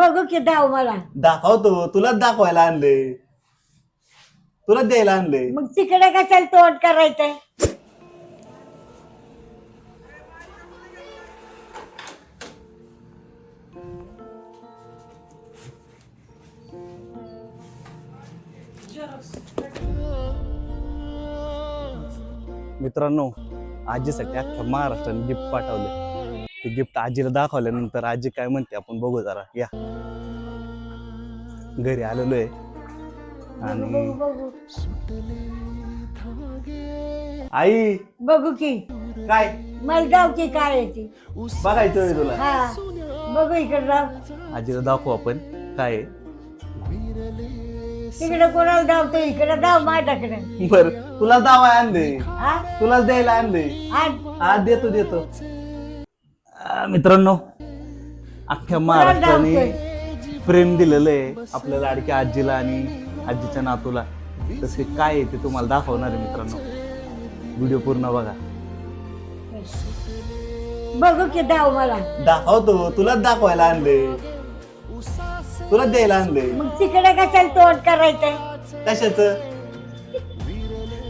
बघू की दाव मला. दाखवतो तुलाच दाखवायला आणले. तुलाच द्यायला आणले. मग तिकडे कशाला तोंड करायचंय? मित्रांनो आजीसाठी अख्ख्या महाराष्ट्राने गिफ्ट पाठवले. ते गिफ्ट आजीला दाखवल्यानंतर आजी काय म्हणते आपण बघू जरा या. घरी आलेलो आहे. आणि आई! बघू की. काय? मला जाऊ की काय आहे ती. बघायचं आहे तुला. हा. बघू इकडे जाऊ आजीला दाखवू आपण काय आहे. तिकडे कोणाला धावतो इकडे धाव माझ्याकडे. बर तुला दावा आणले हा? तुलाच द्यायला आणले आज देतो देतो. मित्रांनो अख्ख्या महाराष्ट्राने प्रेम दिलेलं आहे आपल्या लाडक्या आजीला आणि आजीच्या नातूला. तसे काय आहे ते तुम्हाला दाखवणार आहे मित्रांनो. व्हिडिओ पूर्ण बघा. बघू की धाव मला. दाखवतो. तुलाच दाखवायला आणले. तुलाच द्यायला आणले. मग तिकडे कशाला तोंड करायचंय? कशाच?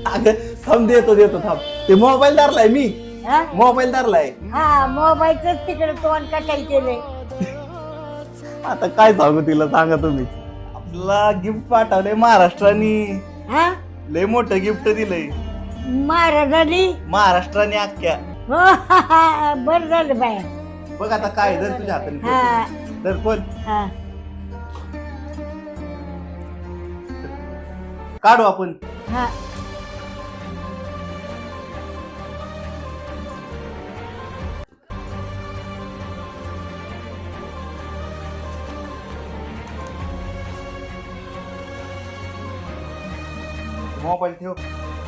अगं थांब देतो देतो थांब. ते मोबाईल धरलाय मी. हा? मोबाईल धरलाय. हा मोबाईलच तिकडे तोंड कशाला केलंय. आता काय सांगू तिला सांगा तुम्ही. आपला गिफ्ट पाठवलंय महाराष्ट्राने. हा? लय मोठं गिफ्ट दिलंय. महाराजांनी? महाराष्ट्राने अख्ख्या. हो बर झालं बाया. बघ आता काय जर तुझ्या हाताने. हा. तर हा. काढू आपण. हा. मोबाईल ठेव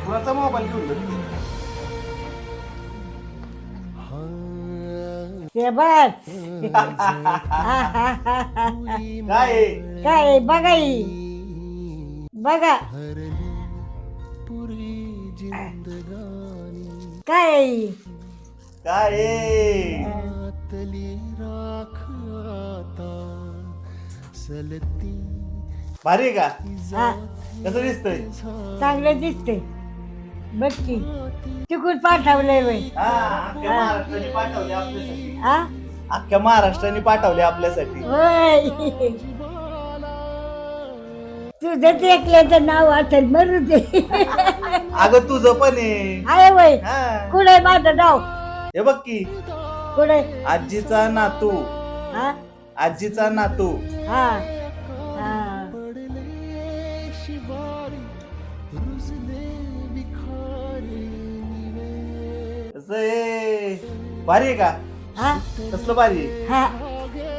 कुणाचा मोबाईल घेऊन बघ. ते बस काय आहे? काय बघा ही. बघा काय ही? काय आहे? भारी आहे का? हा कसं दिसतंय? चांगलं दिसते बघ की तिकून पाठवलंय वय हा अख्ख्या महाराष्ट्राने पाठवले आपल्यासाठी. हा? अख्ख्या महाराष्ट्राने पाठवले आपल्यासाठी. होय. तुझं देखल्याचं नाव असेल मरू दे. अगं तुझं पण आहे. आहे वय. हा. कुठे माझं नाव? हे बघ की कुठे आजीचा नातू. हा? आजीचा नातू. हा. कसं आहे? भारी आहे का? हा? कसलं भारी आहे? हा.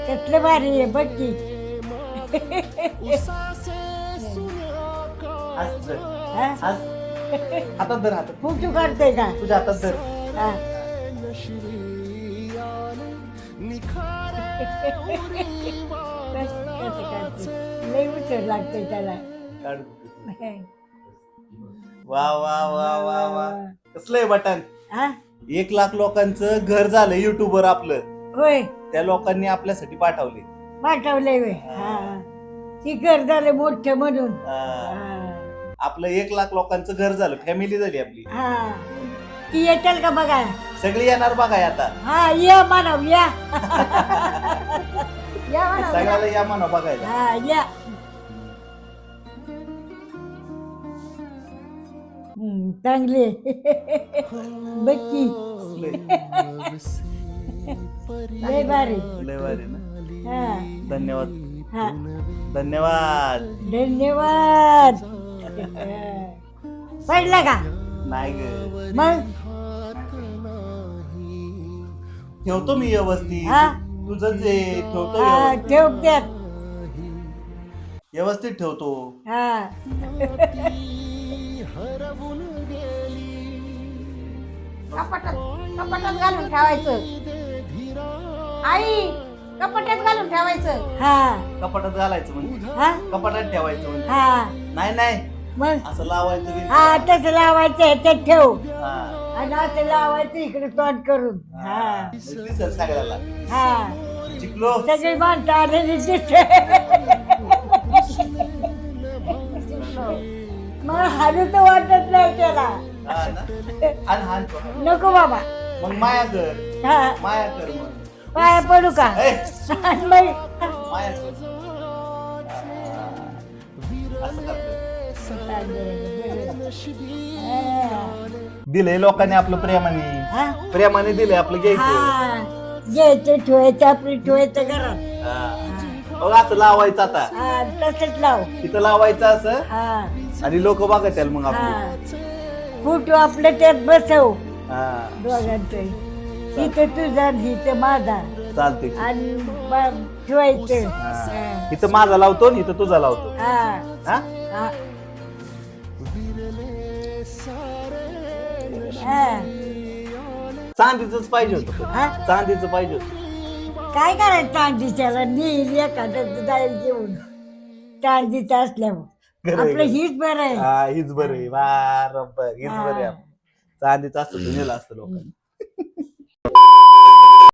कसलं भारी आहे बघ की. हा? हातात धर हातात. फोटो काढतोय का? तुझ्या हातात धर. हा. कसं त्याला. काढ. वा वा वा वा वा. कसलं आहे बटन? हा? एक लाख लोकांचं घर झालं युट्यूबर आपलं. होय. त्या लोकांनी आपल्यासाठी पाठवले. पाठवलंय होय. हा. घर झालं मोठं म्हणून. हा. आपलं एक लाख लोकांचं घर झालं. फॅमिली झाली आपली. हा. ती येतील का बघा? सगळी येणार बघाय आता. हा या मानव या. या मानव. सगळ्याला या म्हणा बघायला. हा या. चांगली. बक्की लय भारी. लय भारी ना? हा. धन्यवाद. हा. धन्यवाद. धन्यवाद. पडला का? नाही ग. मग? ठेवतो मी व्यवस्थित. हा. तुझं जे ठेवतो हा व्यवस्थित ठेवतो. हा. कपाटात कपाटात घालून ठेवायचं. आई कपाटात घालून ठेवायचं. हा. कपाटात घालायचं म्हणजे. हा? कपाटात ठेवायचं म्हणजे. हा. नाही नाही. मग? असं लावायचं बी. हा तसं लावायचं ठेव. हा. आणि असं लावायचं इकडे तोंड करून. हा. दिसेल सगळ्याला. हा. शिकलो सगळी माणसं आलेली दिसते हारू तर वाटत नाही त्याला. हा ना? आणि हाण तो. नको बाबा. मग माया कर. हा. माया कर मग. पाया पडू का? ए, आणि मग माया कर. असं करतो. दिलंय लोकांनी आपलं प्रेमाने. हा? प्रेमाने दिलंय आपलं घ्यायचं. हा. घ्यायचं ठेवायचं आपली ठेवायचं घरात. हा. बघ असं लावायचं आता. हा तसंच लाव. तिथं लावायचं असं. हा. आणि लोक बघत याल मग आपली. हा. फोटो आपल्या त्यात बसव. हा. दोघांचं. इथं तुझा आणि इथं माझा. चालते आणि ब- ठेवायचं. हा. इथं माझा लावतो आणि इथं तुझा लावतो. हा. हा? हा. हा. चांदीच पाहिजे होतं. हा? चांदीचं पाहिजे होतं. काय करायचं चांदीच्याला नेहमी एखादं जाईल घेऊन चांदीचं असल्यावर. खरं आहे, आपलं खरं. हीच बरं आहे. हा हीच बरं आहे. बरोबर हीच बरं आहे हा. चांदीचं असतं नेलं असतं लोकांनी